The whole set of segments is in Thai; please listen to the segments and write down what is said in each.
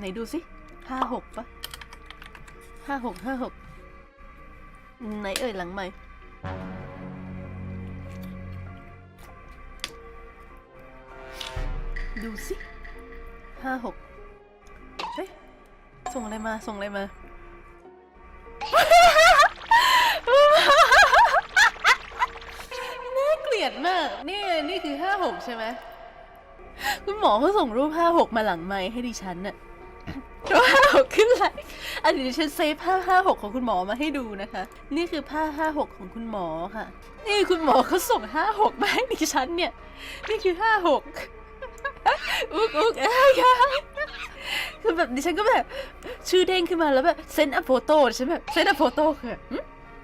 ไหนดูสิห้าหกปะห้าหกห้าหกไหนเอ่ยหลังใหม่ ดูสิห้าหกเฮ้ย ส่งอะไรมา ส่งอะไรมาน่าเกลียดมาก นี่ นี่คือห้าหกใช่ไหม คุณหมอเขาส่งรูปห้าหกมาหลังไม้ให้ดิฉันน่ะ ห้าหกขึ้นไหลอันนี้ดิฉันเซฟภาพห้าหกของคุณหมอมาให้ดูนะคะ นี่คือผ้าห้าหกของคุณหมอค่ะ นี่คุณหมอเขาส่งห้าหกมาให้ดิฉันเนี่ย นี่คือห้าหกอุ๊กอุ๊กเอ้ยคือแบบดิฉันก็แบบ ชื่อเด้งขึ้นมาแล้วแบบเซนอะโฟโต้ฉันแบบเซนอะโฟโต้คือ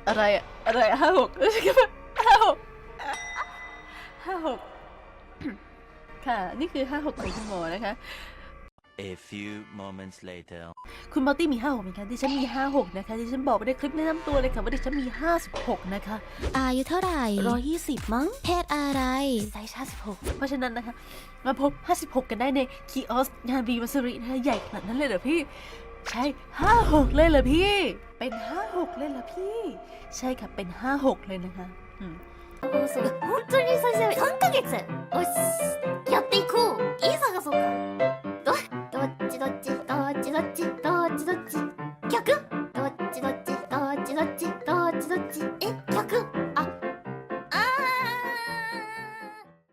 อะไรอะอะไรห้าหกแล้วฉันก็แบบห้าหกห้าหกค่ะ นี่คือห้าหกของคุณหมอนะคะ A few moments later. คุณมัลตี้มีห้าหกไหมคะดิฉันมีห้าหกนะคะดิฉันบอกไปในคลิปแนะนำตัวเลยค่ะว่าดิฉันมีห้าสิบหกนะคะ อายุเท่าไหร่ ร้อยยี่สิบมั้ง เพศอะไร ไซส์ห้าสิบหกเพราะฉะนั้นนะคะ มาพบห้าสิบหกกันได้ในคีออสงานบีมัสรินะคะใหญ่ขนาดนั้นเลยเหรอพี่ ใช่ห้าหกเลยเหรอพี่ เป็นห้าหกเลยเหรอพี่ ใช่ค่ะเป็นห้าหกเลยนะคะอืม そう本当に最初3ヶ月おしやっていこういい探そうか ちどっち？きょくどっち？どっちどっち？どっちどっち？え？